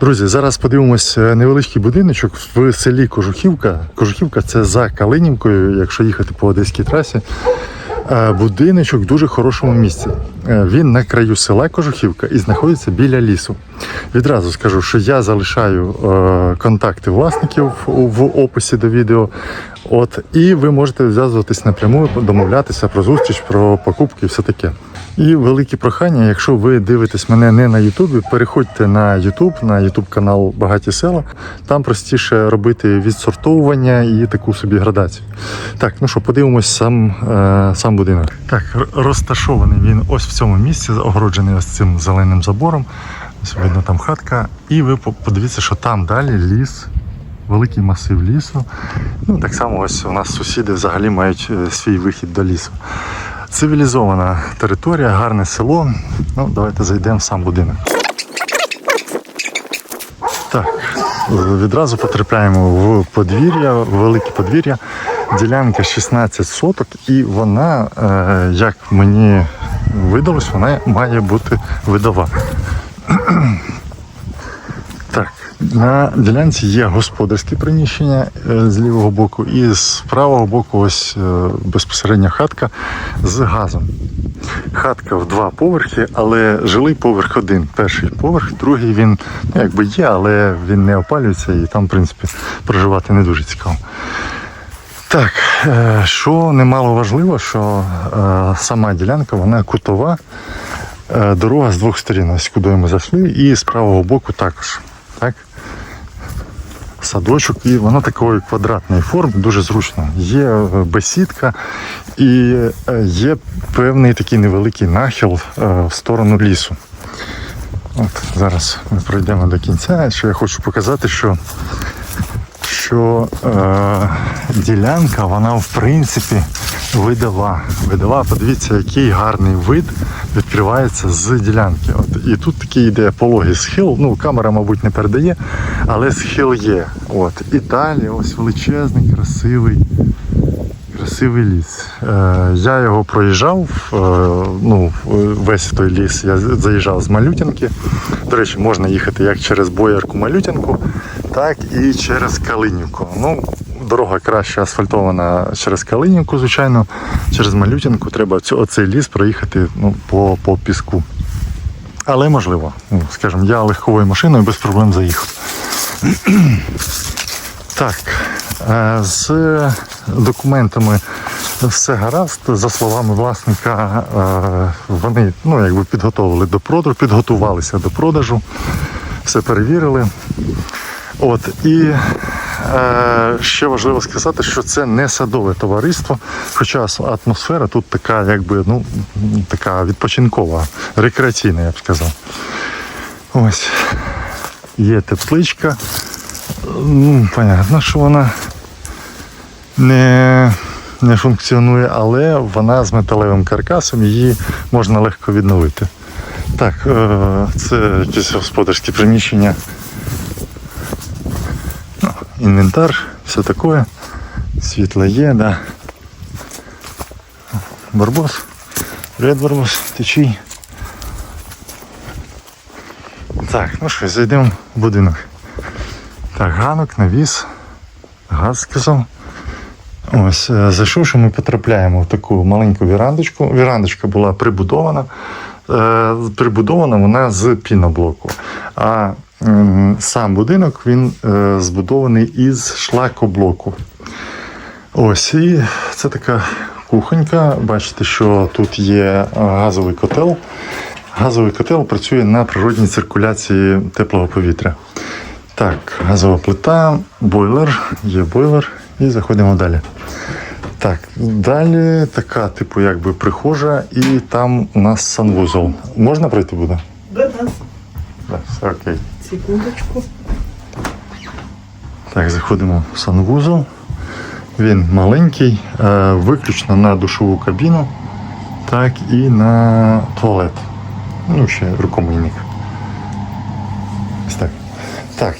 Друзі, зараз подивимось е, невеличкий будиночок в селі Кожухівка. Кожухівка це за Калинівкою, якщо їхати по одеській трасі. Е, Будиночок в дуже хорошому місці. Е, Він на краю села Кожухівка і знаходиться біля лісу. Відразу скажу, що я залишаю контакти власників в описі до відео. От, і ви можете зв'язуватись напряму, домовлятися про зустріч, про покупки і все таке. І велике прохання, якщо ви дивитесь мене не на Ютубі, переходьте на Ютуб, на Ютуб канал Багаті села. Там простіше робити відсортовування і таку собі градацію. Так, ну що, подивимось сам, е, сам будинок. Так, розташований він ось в цьому місці, огороджений ось цим зеленим забором. Ось видно там хатка. І ви подивіться, що там далі ліс. Великий масив лісу. Ну, так само ось у нас сусіди взагалі мають е, свій вихід до лісу. Цивілізована територія, гарне село. Ну, давайте зайдемо в сам будинок. Так, відразу потрапляємо в подвір'я, в велике подвір'я. Ділянка 16 соток, і вона, е, як мені видалось, вона має бути видова. На ділянці є господарське приміщення е, з лівого боку, і з правого боку ось е, безпосередньо хатка з газом. Хатка в два поверхи, але жилий поверх один. Перший поверх, другий він ну, якби є, але він не опалюється і там, в принципі, проживати не дуже цікаво. Так, е, що немало важливо, що сама ділянка вона кутова. Дорога з двох сторін, ось куди ми зайшли, і з правого боку також. Так? Садочок, і воно такої квадратної форми, дуже зручно. Є е, бесідка і е, є певний такий невеликий нахил е, в сторону лісу. От зараз ми пройдемо до кінця. Що я хочу показати, що що е, ділянка, вона в принципі видова. Видова, подивіться, який гарний вид відкривається з ділянки. От, і тут такий йде пологий схил. Ну, камера, мабуть, не передає, але схил є. От. І далі ось величезний, красивий. Красивий ліс. Е, я його проїжджав. Е, ну, весь той ліс я заїжджав з Малютинки. До речі, можна їхати як через Боярку Малютинку, так і через Калинівку. Ну, дорога краще асфальтована через Калинівку, звичайно. Через Малютинку треба оцей ліс проїхати ну, по, по піску. Але можливо, ну, скажімо, я легковою машиною без проблем заїхав. Так, е, з документами все гаразд. За словами власника, е, вони ну, якби підготовили до продажу, підготувалися до продажу, все перевірили. От, і е, ще важливо сказати, що це не садове товариство, хоча атмосфера тут така, якби, ну, така відпочинкова, рекреаційна, я б сказав. Ось. Є тепличка. Ну, понятно, що вона не, не функціонує, але вона з металевим каркасом, її можна легко відновити. Так, е, це якесь господарське приміщення. Інвентар, все таке. Світло є, да. Барбос. Привіт, Барбос, ти чий? Так, ну що, зайдемо в будинок. Так, ганок, навіс, газ сказав. Ось, е, зайшовши, ми потрапляємо в таку маленьку вірандочку. Вірандочка була прибудована. Е, прибудована вона з піноблоку. А сам будинок він е, збудований із шлакоблоку. Ось, і це така кухонька. Бачите, що тут є е, газовий котел. Газовий котел працює на природній циркуляції теплого повітря. Так, газова плита, бойлер, є бойлер, і заходимо далі. Так, далі така, типу, якби прихожа, і там у нас санвузол. Можна пройти буде? Да-да. Так, окей. Секундочку. Так, заходимо в санвузол. Він маленький, е, виключно на душову кабіну, так і на туалет. Ну, ще рукомийник. Так. Так,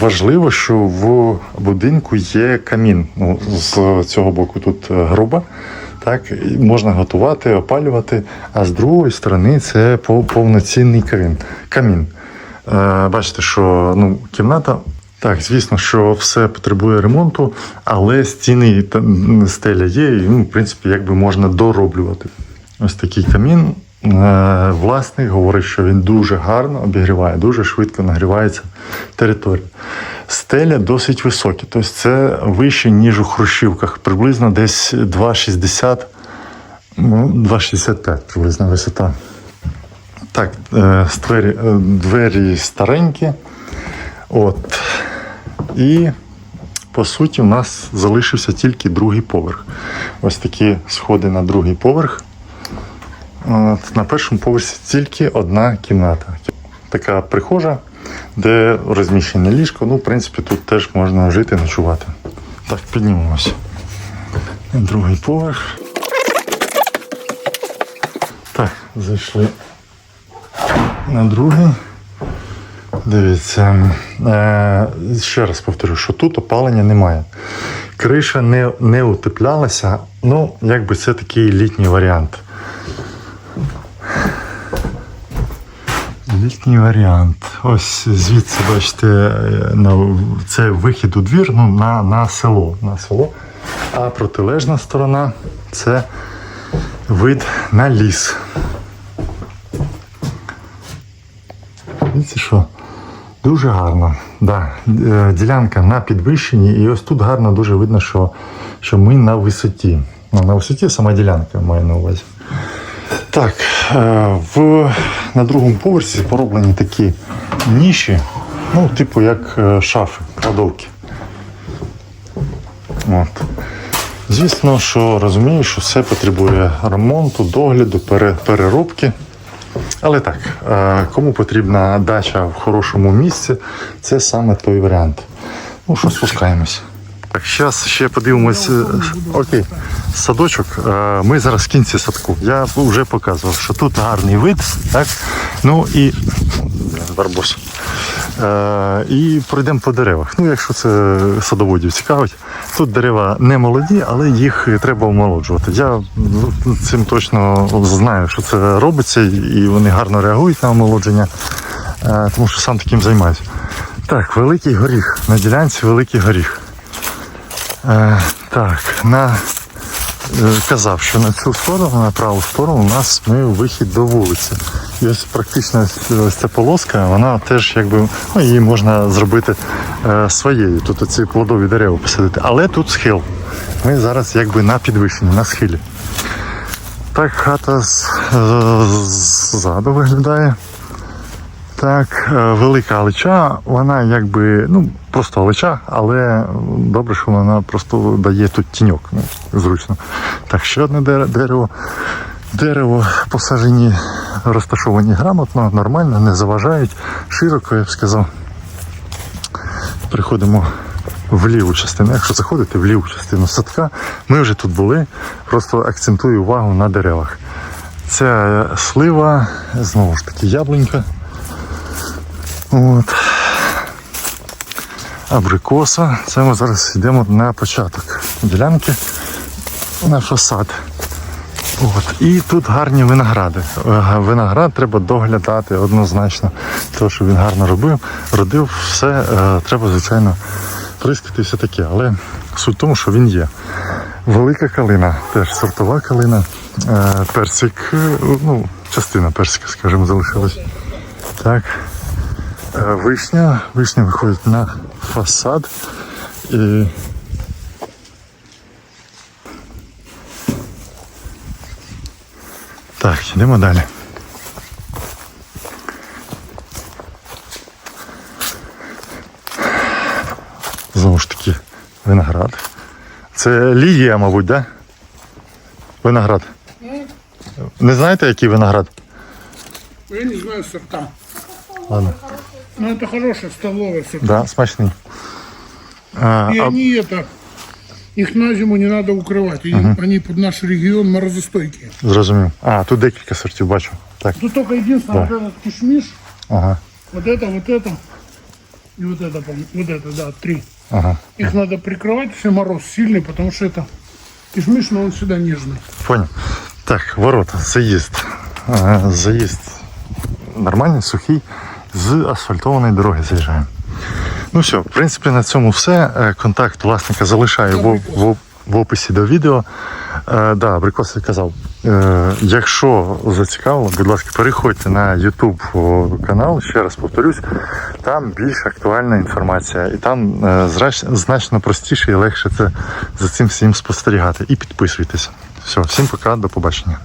важливо, що в будинку є камін. Ну, з цього боку тут е, груба. Так, можна готувати, опалювати, а з другої сторони це повноцінний камін. камін. Е, бачите, що ну, кімната. Так, звісно, що все потребує ремонту, але стіни та стеля є, і ну, в принципі, якби можна дороблювати. Ось такий камін. Е, Власник говорить, що він дуже гарно обігріває, дуже швидко нагрівається територія. Стеля досить висока, тобто це вище, ніж у Хрущівках, приблизно десь 2,60, ну, 2,65 приблизно висота. Так, е, двері, е, двері старенькі. От. І по суті, у нас залишився тільки другий поверх. Ось такі сходи на другий поверх. От, на першому поверсі тільки одна кімната. Така прихожа, де розміщене ліжко. Ну, в принципі, тут теж можна жити, ночувати. Так, піднімемося. Другий поверх. Так, зайшли на другий. Дивіться, е, ще раз повторю, що тут опалення немає. Криша не, не утеплялася, ну, якби це такий літній варіант. Літній варіант. Ось звідси, бачите, е, на, це вихід у двір ну, на, на село. На село. А протилежна сторона це вид на ліс. Дивіться, що дуже гарно. Да. е, Ділянка на підвищенні, і ось тут гарно дуже видно, що, що ми на висоті. Ну, на висоті сама ділянка маю на увазі. Так, е, в, на другому поверсі пороблені такі ніші, ну, типу як е, шафи, кладовки. От. Звісно, що розумію, що все потребує ремонту, догляду, переробки. Але так, е, кому потрібна дача в хорошому місці, це саме той варіант. Ну що, спускаємось. Так, зараз ще подивимось. е, Окей, садочок. Е, Ми зараз в кінці садку. Я вже показував, що тут гарний вид, так? Ну і барбос. Е, і пройдемо по деревах. Ну, якщо це садоводів цікавить, тут дерева не молоді, але їх треба омолоджувати. Я ну, цим точно знаю, що це робиться, і вони гарно реагують на омолодження, е, тому що сам таким займаюся. Так, великий горіх. На ділянці великий горіх. Е, так, на казав, що на цю сторону, на праву сторону, у нас ми вихід до вулиці. І ось практично ось, ця полоска, вона теж якби ну, її можна зробити е, своєю. Тут оці плодові дерева посадити. Але тут схил. Ми зараз якби на підвищенні, на схилі. Так, хата ззаду виглядає. Так, е, велика алеча, вона якби, ну, просто алеча, але добре, що вона просто дає тут тіньок. Ну, зручно. Так, ще одне дерево. Дерево посаджені, розташовані грамотно, нормально, не заважають. Широко, я б сказав. Приходимо в ліву частину. Якщо заходите в ліву частину садка, ми вже тут були. Просто акцентую увагу на деревах. Це слива, знову ж таки, яблунька. От. Абрикоса. Це ми зараз йдемо на початок ділянки на фасад. От. І тут гарні виногради. Виноград треба доглядати однозначно. Тому що він гарно робив, родив, все е, треба, звичайно, прискати все таке. Але суть в тому, що він є. Велика калина, теж сортова калина. Е, Персик, е, ну, частина персика, скажімо, залишилась. Так. Вишня. Вишня виходить на фасад. І Так, йдемо далі. Знову ж таки, виноград. Це лігія, мабуть, да? Виноград. Не знаєте, який виноград? Я не знаю сорта. Ладно. Но это хорошая столовая сорта. Да, смачний. А, И а, они это, их на зиму не надо укрывать. И Они под наш регион морозостойкие. зрозумів. А, тут декілька сортів бачу. Так, Тут только единственное, вот этот кишмиш, ага, вот это, вот это и вот это, по- вот это, да, три. ага. Их надо прикрывать, если мороз сильный, потому что это кишмиш, но он всегда нежный. Понял. Так, ворота, заїзд. Ага, заїзд нормальний, сухий. з асфальтованої дороги заїжджаємо. Ну все, в принципі, на цьому все. Е, Контакт власника залишаю в, в, в описі до відео. Е, да, Абрикос казав, е, якщо зацікавило, будь ласка, переходьте на YouTube канал, ще раз повторюсь, там більш актуальна інформація, і там е, значно простіше і легше це за цим всім спостерігати. І підписуйтесь. Все, всім пока, до побачення.